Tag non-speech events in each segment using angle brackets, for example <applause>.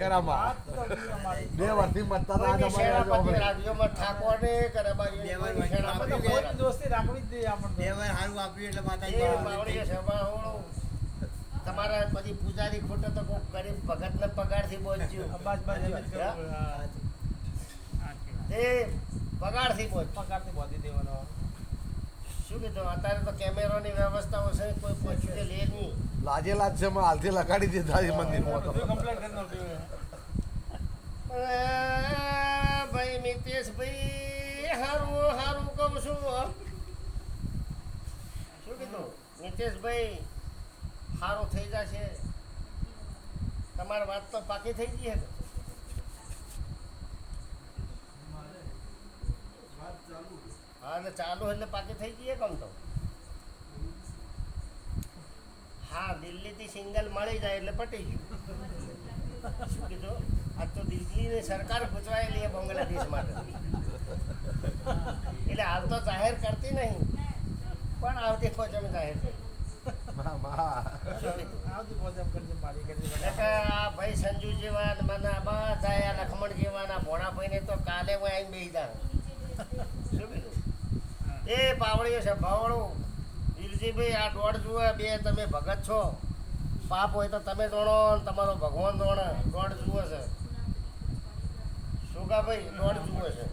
ખરામાં બે વર્ષથી મતતા. દોસ્તી રાખવી જ જોઈએ. બે વાર હારું આપ્યું એટલે એ માતાજી તમારા પછી પૂજારી ખોટો તો કોઈ ગરીબ ભગતને પગારથી પગારથી બસ, એમ જ કરવું. હા. એ પગારથી પહોંચ્યું દેવાનો. શું કીધું અત્યારે તો કેમેરાની વ્યવસ્થાઓ છે કોઈ પહોંચ્યું કે લે નહીં. લાજે લાજ છે માં હાલથી લગાડી દીધા છે મંદિરમાં ભાઈ મિતેશભાઈ હારું હારું કહું છું શું કીધું? મિતેશભાઈ સારું થઈ જશે. તમારી વાત તો પાકી થઈ ગઈ હે ને? હા એટલે ચાલુ એટલે પાકી થઈ ગઈ કમ તો. હા દિલ્હીથી સિંગલ મળી જાય એટલે પટી ગયું. શું કીધું? આ તો દિલ્હીની સરકાર ગુચવાયેલી છે બાંગ્લાદેશ માટે એટલે હાલ તો જાહેર કરતી નહીં. પણ આવતી કોચમ જાહેર ભાઈ સંજુ જેવા ને મને બધા લખમણ જેવા ના ભોણા ભાઈને તો કાલે હું આવીને બેસી જાઉં. શું કીધું? એ પાવડીઓ છે ભાવડું. વીરજીભાઈ આ દોઢ જુએ બે તમે ભગત છો. પાપ હોય તો તમે દોડો ને તમારો ભગવાન દોડે. દોઢ જુએ છે. શું કા ભાઈ દોઢ જુએ છે.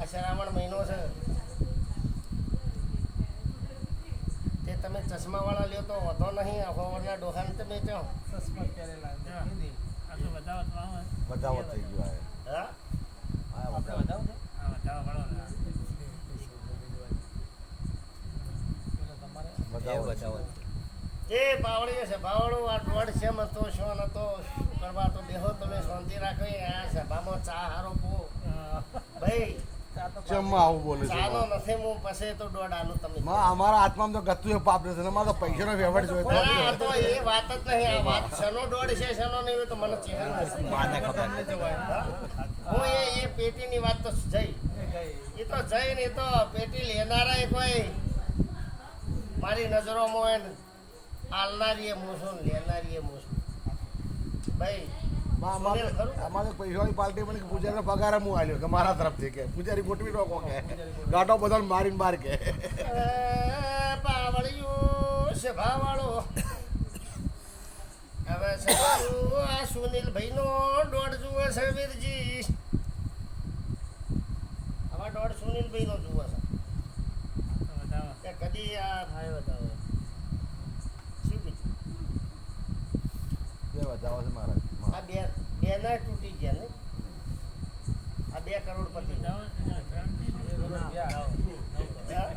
આ શ્રાવણ મહિનો છે. તે તમે ચશ્માવાળા લ્યો તો વધો નહીં. અફવાના ડોહાને તમે ચો ચશ્મા પહેરેલા છે. થઈ ગયું હા? આ વધાવો છે? એટલે તમારે બધાઓ જ. એ છે ભાવડું આ દોઢ છે મતો શું નતો શું કરવા તો બેહો તમે શાંતિ રાખો આ સભામાં ચા હારો પો. ભાઈ તો ચમમાં આવું બોલે છે ચાલો નથી હું પછી તો દોઢ તમે માં, અમારા હાથમાં તો ગતું પાપ છે અમારે તો પૈસાનો વ્યવહાર જોઈએ આ તો એ વાત જ નહીં આ વાત શનો દોઢ છે શેનો નહીં તો મને ચહેરો નથી તમને જવાય. હા? હું એ એ પેટીની વાત તો જઈ. એ એ તો જઈ ને તો પેટી લેનારા કોઈ. મારી નજરોમાં હોય ને આલનારી એ મૂછું ને લેનારી એ મૂછું ભાઈ અમારે પૈસાની પાર્ટી મને પગાર હું આવ્યો કે મારા તરફથી કે. પૂજારી ગોઠવી નાખો કે ગાંઠો બધાને મારીને કે. પાવળિયું સભાવાળો હવે આ આ સુનિલભાઈનો દોઢ જુએ છે વીરજી. દોઢ સુનિલભાઈનો જુએ છે. કે કદી આ શું કીધું? બે બધાઓ છે મારા આ બે બે ના તૂટી ગયા ને? આ બે કરોડપતિ એ બધું ગયા.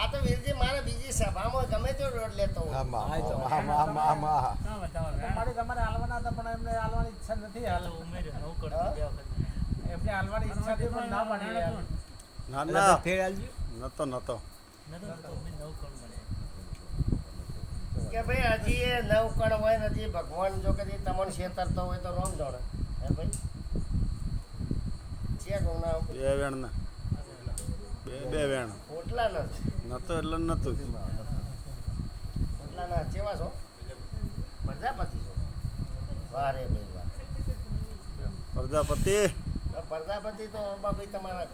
આ તો વીરજી મારે બીજી સભામાં ગમે તે રોડ લેતો. તમારે તમારે હાલવાના હતા પણ એમને હાલવાની ઈચ્છા નથી હાલ. એમને હાલવાની ઈચ્છા હતી પણ ના પાડી. ના ના. નતો નતો. કે ભાઈ હજી એ નવ કણ હોય ને હજી ભગવાન જો કદી તમને છેતરતો હોય તો રોમ જોડે. હે ભાઈ? છે ગુના બે વેણ ના બે બે વેણ. ઓટલા ના નતો એટલે નતું ઓટલા ના ચેવા છો? પ્રજાપતિ છો. વારે ભાઈ વાહ પ્રજાપતિ. પ્રજાપતિ તો અંબા ભાઈ તમારા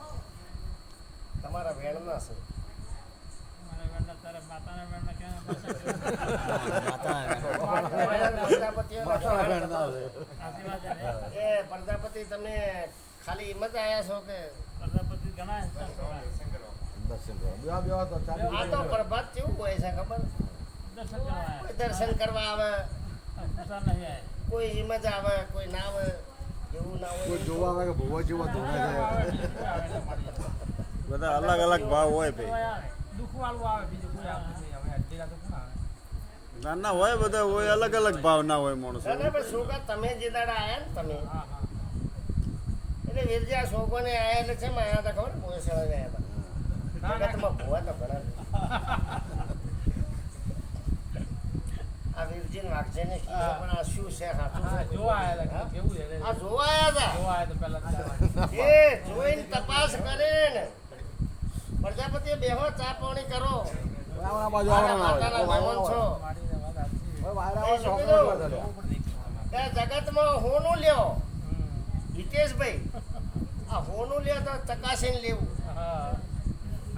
તમારા વેણના છે પ્રજાપતિઓના વેણના છે. એ <laughs> પ્રજાપતિ તમે ખાલી એમ જ આવ્યા છો કે? દર્શન કરવા. બેવા, બેવા તો ચાલી આ તો પ્રભાત કેવું હોય છે ખબર? દર્શન કરવા આવે કોઈ એમ જ આવે કોઈ ના આવે એવું ના કોઈ જોવા આવે કે ભૂવા જેવા બધા અલગ અલગ ભાવ હોય ભાઈ. દુઃખવાળું આવે બીજું કોઈ આવતું નહીં. હવે અઢીલા તો કોણ આવે? ના ના હોય બધા હોય અલગ અલગ ભાવના હોય માણસો. ના, ના, છોકરા તમે જે દાડા આયા ને તમે. એટલે વિરજા આ છોકરોને આયા એટલે છે આયા હતા ખબર? પોસળા ગયા હતા. ના, ના. જગતમાં ભૂવા તો ઘણા આ વીરજી વાગજે ને પણ આ શું છે હાથું છે? જોવા આયેલા હા? કેવું છે? આ જોવા આયા હતા? જોવા આયા તો પહેલા એ જોઈને તપાસ કરીને પ્રજાપતિ બેહો ચા પાણી કરો. આ બાજુ આવવાના છો. જગતમાં હોનું લ્યો. હિતેશભાઈ આ હોનું લ્યો તો ચકાસીને લેવું. હા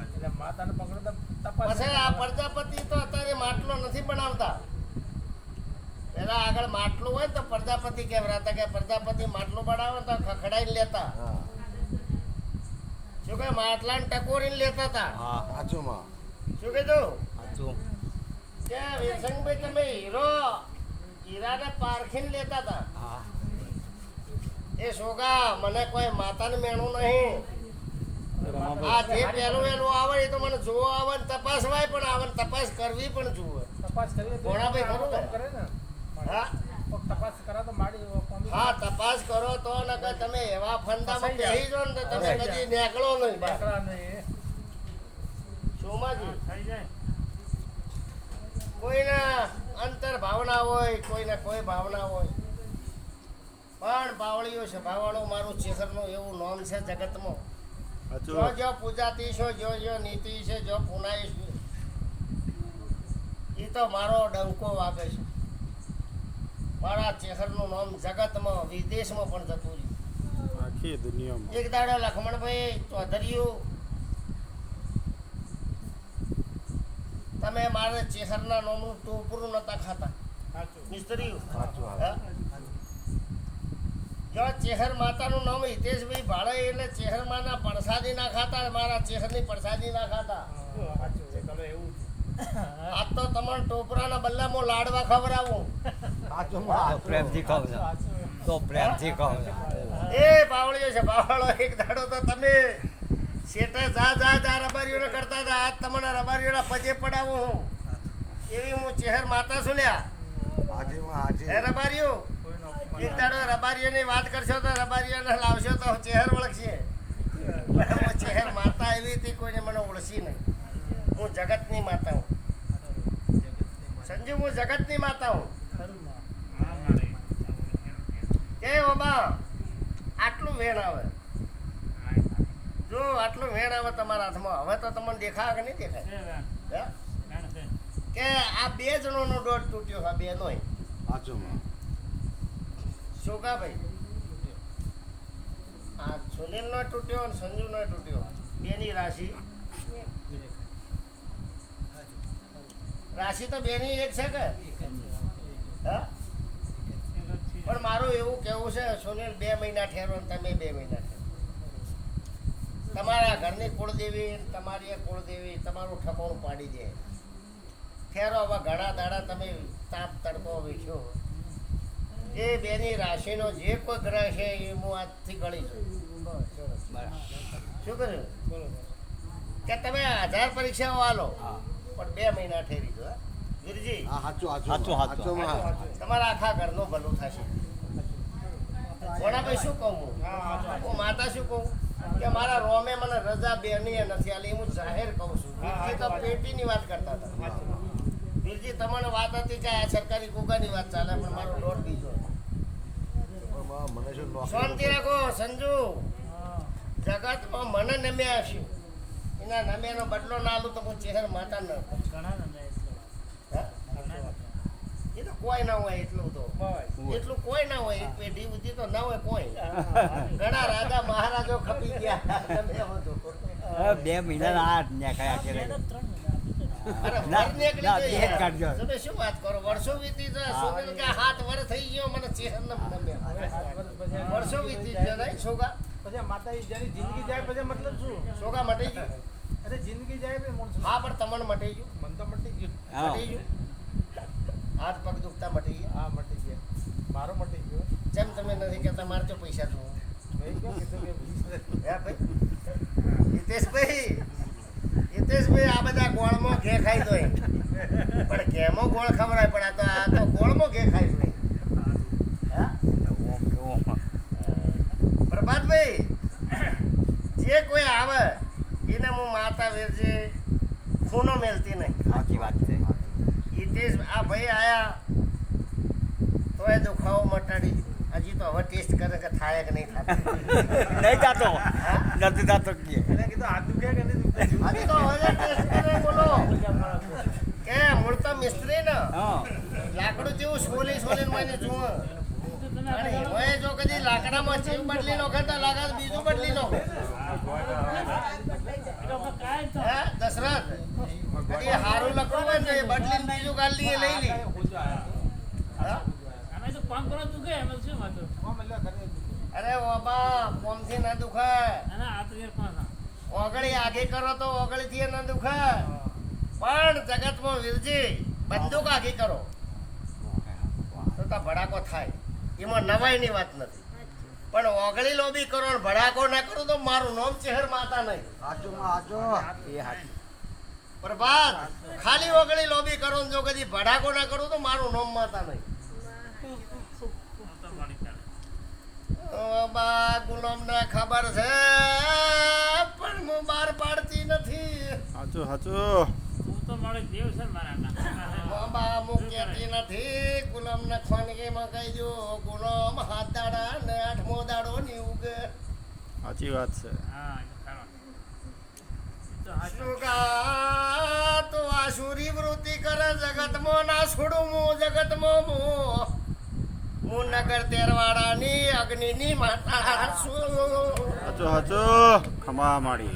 એટલે માતાને પકડો પછી આ પ્રજાપતિ તો અત્યારે માટલો નથી બનાવતા. પેલા આગળ માટલું હોય તો પ્રજાપતિ કેવરાતા કે પ્રજાપતિ માટલું બનાવે તો ખખડાઈ લેતા. હા. શું કે માટલાને ટકોરીને લેતા હતા હા સાચું માં શું કીધું? સાચું કે વિરસંગભાઈ તમે હીરો હીરાને પારખીને લેતા હતા હા. એ સોગા મને કોઈ માતાને મેણું નહીં. આ જે પહેલું વહેલું આવે એ તો મને જોવો આવે ને તપાસવાય પણ આવે તપાસ કરવી પણ જુએ તપાસ કરી તો ખરું ને? કરે ને. હા. તપાસ કરો તો માડી હા તપાસ કરો તો નકર તમે એવા ફંદામાં ફસાઈ જો ને તમે કદી. નીકળો નહીં બહાર. નહીં. સોમાજી થઈ જાય. કોઈને અંતર ભાવના હોય કોઈને કોઈ ભાવના હોય. પણ બાવળીઓ છે બાવળો મારું ચેસરનું એવું નામ છે જગતમાં. જો. જો પૂજાતી છો જો જો નીતિ છે જો પુનાઈ છે. એ તો મારો ડંકો વાગે છે. મારા ચેહરનું નામ જગતમાં વિદેશમાં પણ જતું રહ્યું. આખી દુનિયામાં. એક દાડો લખમણભાઈ ચૌધરીઓ તમે મારે ચેહરના નામનું ટોપરું નતા ખાતા. મિસ્ત્રીઓ. જો ચેહર માતાનું નામ હિતેશભાઈ ભાડે એટલે ચેહર માના પ્રસાદી ના ખાતા મારા ચેહરની પ્રસાદી ના ખાતા. આજ તો તમારે ટોપરાના બદલામાં લાડવા ખવડાવું. માં પ્રેમથી કહું છું. તો પ્રેમથી કહું છું. એ બાવળીઓ છે બાવળો એક દાડો તો તમે શેઠે જા જા જા રબારીઓને કરતા હતા. આજ તમને રબારીઓના પજે પડાવું હું. એવી હું ચહેર માતા છું હાજી આજે આજે હે રબારીઓ? એક દાડો રબારીઓની વાત કરશો તો રબારીઓને લાવશો તો ચહેર ઓળખશે ચેહર માતા એવી હતી કોઈને મને ઓળખી નહીં. હું જગતની માતા હું. સંજુ હું જગતની માતા હું ખરું માં કે બાબા આટલું વેણ આવે. જો આટલું વેણ આવે તમારા હાથમાં હવે તો તમને દેખાય કે નહીં દેખાય? હે? કે આ બે જણોનો ડોટ તૂટ્યો આ બે નો શોકાભાઈ. આ સુનિલ નો તૂટ્યો અને સંજુ નો તૂટ્યો. બેની રાશિ. રાશિ તો બેની એક છે કે? હા? પણ મારું એવું કેવું છે સુનિલ બે મહિના ઠેરો તમે બે મહિના તમારા ઘરની કુળદેવી તમારી એ કુળદેવી તમારું ઠકોણું પાડી દે. ઠેરો હવે ઘણા દાડા તમે તાપ તડકો વેચ્યો એ બેની રાશિનો જે કોઈ ગ્રહ છે એ હું આજથી ગણી છું શું કર્યું કે તમે આધાર પરીક્ષાઓ આલો પણ બે મહિના ઠેરી દો હા? વીરજી હા. સાચું તમારા આખા ઘરનું ભલું થશે. ભોળાભાઈ શું કહું હું? માતા શું કહું? કે મારા રોમે મને રજા બેની નથી આલી હું જાહેર કહું છું. બીજી તો પેટીની વાત કરતા હતા. તમને વાત હતી કે આ સરકારી કુકાની વાત ચાલે પણ મારો લોટ બીજો. શાંતિ રાખો સંજુ. જગતમાં મને નમ્યા છે એના નમ્યાનો બદલો ના આલું તો હું ચહેર માતા ન ઘણા કોઈ ના હોય એટલું તો. એટલું કોઈ ના હોય એક પેઢી સુધી તો ના હોય કોઈ. ઘણા રાજા મહારાજો ખપી ગયા. તમે બે મહિના આઠ ને કયા કે. તમે શું વાત કરો? વર્ષો વીતી હાથ વર થઈ ગયો મને ચહેર ન નમ્યા વર્ષો વીતી છોગા પછી માતાજી જેની જિંદગી જાય પછી મતલબ શું? છોગા મટી ગયું. અરે જિંદગી જાય હા પણ તમને મટી ગયું. મન તો મટી ગયું. મટી ગયું. હાથ પગ દુખતા મટી ગયા. હા મટી ગયા. મારો મટી ગયો. જેમ તમે નથી કહેતા મારે તો પૈસા જોવો. ભાઈ કેમ કે હે ભાઈ? હિતેશભાઈ હિતેશભાઈ આ બધા ગોળમાં ઘે ખાઈ દો પણ ઘેમાં ગોળ ખવડાય? પણ આ તો આ તો ગોળમાં ઘે ખાઈ દો હા? પ્રભાતભાઈ જે કોઈ આવે એને હું માતા વેરજે ખૂનો મેલતી નહીં. સાચી વાત છે. હિતેશ આ ભાઈ આયા તો એ દુખાવો મટાડી હજી તો હવે ટેસ્ટ કરે કે થાય કે નહીં થાય. <laughs> નહીં થતો? નથી થતો કે એને કીધું હાથ દુખે કે નહીં દુખે? હજી તો હવે ટેસ્ટ કરે બોલો. કે મૂળ તો મિસ્ત્રી ને. લાકડું જેવું સોલી સોલી મને જુઓ. જો કદી લાકડામાં જીવ બદલી નો કરતા લાગે બીજું બદલી નો હે દશરથ. કદી હારું લખવું હોય ને તો એ બદલીને બીજું ગાલી લઈએ લઈ લે. અરે બાબા કોમથી ના દુખાય. ઓગળી આગે કરો તો ઓગળી થી ના દુખાય. પણ જગતમાં વીરજી બંદૂક આગે કરો. તો તો ભડાકો થાય. એમાં નવાઈની વાત નથી. પણ ઓગળી લોબી કરો ને ભડાકો ના કરો તો મારું નામ ચહેર માતા નહીં. એ. પ્રભાત ખાલી ઓગળી લોબી કરો જો કદી ભડાકો ના કરું તો મારું નોમ માતા નહીં. બા ગુલામને ખબર છે પણ હું બાર પાડતી નથી. સાચું સાચું હું કહેતી નથી. ગુલામને ખોનગીમાં કહી દો ગુલામ હાથ દાડા ને આઠમો દાડો ની ઉગે. સાચી વાત છે. સુગા તો આ સુરી વૃત્તિ કરે જગતમાં ના છોડું હું જગતમાં હું હું નગર તેરવાડાની અગ્નિની માતા છું સાચું ખમા માડી.